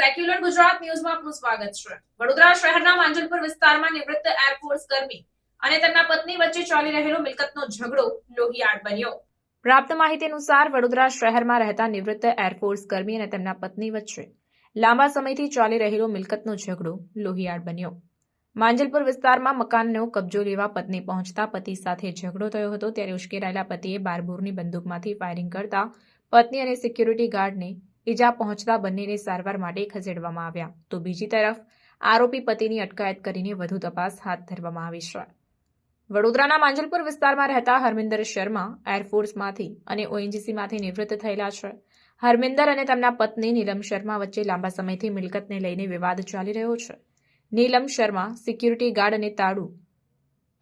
ગુજરાત ન્યૂઝમાં આપનું સ્વાગત છે. વડોદરા શહેરના માંજલપુર વિસ્તારમાં નિવૃત્ત એરફોર્સ કર્મી અને તેમના પત્ની વચ્ચે ચાલી રહેલો મિલકતનો ઝઘડો લોહિયાળ બન્યો. પ્રાપ્ત માહિતી અનુસાર વડોદરા શહેરમાં રહેતા નિવૃત્ત એરફોર્સ કર્મી અને તેમના પત્ની વચ્ચે લાંબા સમયથી ચાલી રહેલો મિલકતનો ઝઘડો લોહિયાળ બન્યો. માંજલપુર વિસ્તારમાં મકાનનો કબજો લેવા પત્ની પહોંચતા પતિ સાથે ઝઘડો થયો હતો. ત્યારે ઉશ્કેરાયેલા પતિએ બારબોરની બંદૂકમાંથી ફાયરિંગ કરતા પત્ની અને સિક્યુરિટી ગાર્ડને ઈજા પહોંચતા બંનેને સારવાર માટે ખસેડવામાં આવ્યા. તો બીજી તરફ, આરોપી પતિની અટકાયત કરીને વધુ તપાસ હાથ ધરવામાં આવી છે. વડોદરાના માંજલપુર વિસ્તારમાં રહેતા હરમિંદર શર્મા એરફોર્સમાંથી અને ઓએનજીસીમાંથી નિવૃત્ત થયેલા છે. હરમિંદર અને તેમના પત્ની નીલમ શર્મા વચ્ચે લાંબા સમયથી મિલકતને લઈને વિવાદ ચાલી રહ્યો છે. નીલમ શર્મા સિક્યુરિટી ગાર્ડ અને તાળું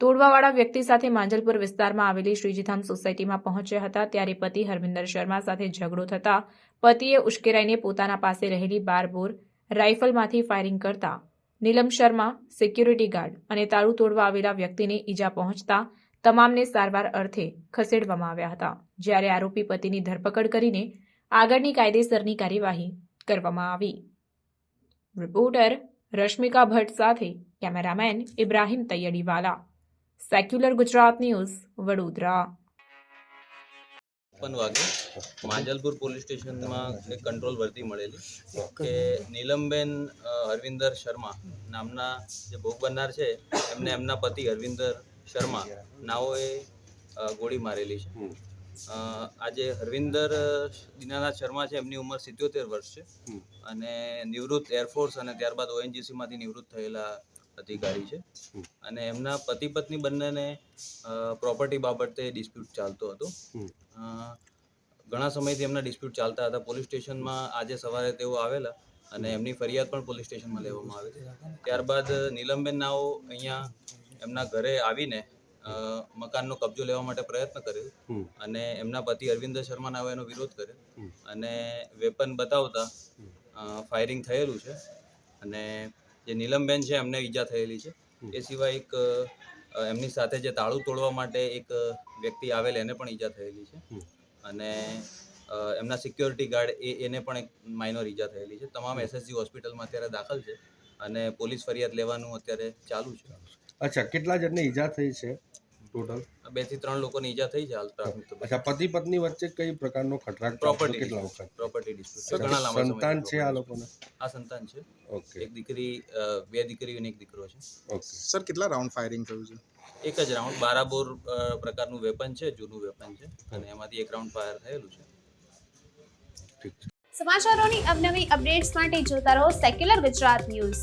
તોડવાવાળા વ્યક્તિ સાથે માંજલપુર વિસ્તારમાં આવેલી શ્રીજીધામ સોસાયટીમાં પહોંચ્યા હતા. ત્યારે પતિ હરમિંદર શર્મા સાથે ઝઘડો થતા પતિએ ઉશ્કેરાઈને પોતાના પાસે રહેલી બારબોર રાઇફલમાંથી ફાયરિંગ કરતા નીલમ શર્મા, સિક્યુરિટી ગાર્ડ અને તાળું તોડવા આવેલા વ્યક્તિને ઈજા પહોંચતા તમામને સારવાર અર્થે ખસેડવામાં આવ્યા હતા. જ્યારે આરોપી પતિની ધરપકડ કરીને આગળની કાયદેસરની કાર્યવાહી કરવામાં આવી. રિપોર્ટર રશ્મિકા ભટ્ટ સાથે cameraman Ibrahim Taiyadiwala. Secular Gujarat news Vadodara છપ્પન વાગે માંજલપુર પોલીસ સ્ટેશનમાં એક કંટ્રોલ વર્તી મળેલી કે નીલમબેન હરવિંદર શર્મા નામના જે ભોગ બનનાર છે એમને એમના પતિ હરવિંદર શર્મા નાઓએ ગોળી મારેલી છે. અ, આજે હરવિંદર દીનાનાથ શર્મા છે એમની ઉંમર સિત્યોતેર વર્ષ છે અને નિવૃત્ત એરફોર્સ અને ત્યારબાદ ઓએનજીસીમાંથી નિવૃત્ત થયેલા અધિકારી છે. અને એમના પતિ પત્ની બંનેને પ્રોપર્ટી બાબતે ડિસ્પ્યુટ ચાલતો હતો. ઘણા સમયથી એમના ડિસ્પ્યુટ ચાલતા હતા. પોલીસ સ્ટેશનમાં આજે સવારે તેઓ આવેલા અને એમની ફરિયાદ પણ પોલીસ સ્ટેશનમાં લેવામાં આવી ત્યારબાદ નીલમબેન નાઓ અહીંયા એમના ઘરે આવીને મકાનનો કબજો લેવા માટે પ્રયત્ન કર્યો અને એમના પતિ અરવિંદ શર્મા એનો વિરોધ કર્યો અને વેપન બતાવતા ફાયરિંગ થયેલું છે. અને જે નીલમબેન છે એમને ઈજા થયેલી છે. એ સિવાય એક એમની સાથે જે તાળું તોડવા માટે એક વ્યક્તિ આવેલ એને પણ ઈજા થયેલી છે. અને એમના સિક્યોરિટી ગાર્ડ એ એને પણ એક માઇનોર ઈજા થયેલી છે. તમામ એસએસજી હોસ્પિટલમાં અત્યારે દાખલ છે અને પોલીસ ફરિયાદ લેવાનું અત્યારે ચાલુ છે. અચ્છા કેટલા જણને ઈજા થઈ છે? ટોટલ? બેથી ત્રણ લોકોની ઈજા થઈ છે હાલ અચ્છા પતિ પત્ની વચ્ચે કઈ પ્રકારનો ખટરાક પ્રોપર્ટી કેટલા વખત? પ્રોપર્ટી ડિસ્પ્યુટ ઘણા લાંબા સંતાન છે આ લોકોને? આ સંતાન છે. ઓકે. એક દીકરી બે દીકરીઓ અને એક દીકરો છે. ઓકે. સર કેટલા રાઉન્ડ ફાયરિંગ થયું છે? એક જ રાઉન્ડ. બારાબોર પ્રકારનું વેપન છે જૂનું વેપન છે. અને એમાંથી એક રાઉન્ડ ફાયર થયેલું છે. ઠીક છે. સમાચારોની અવનવી અપડેટ્સ માટે જોતા રહો સેક્યુલર ગુજરાત ન્યૂઝ.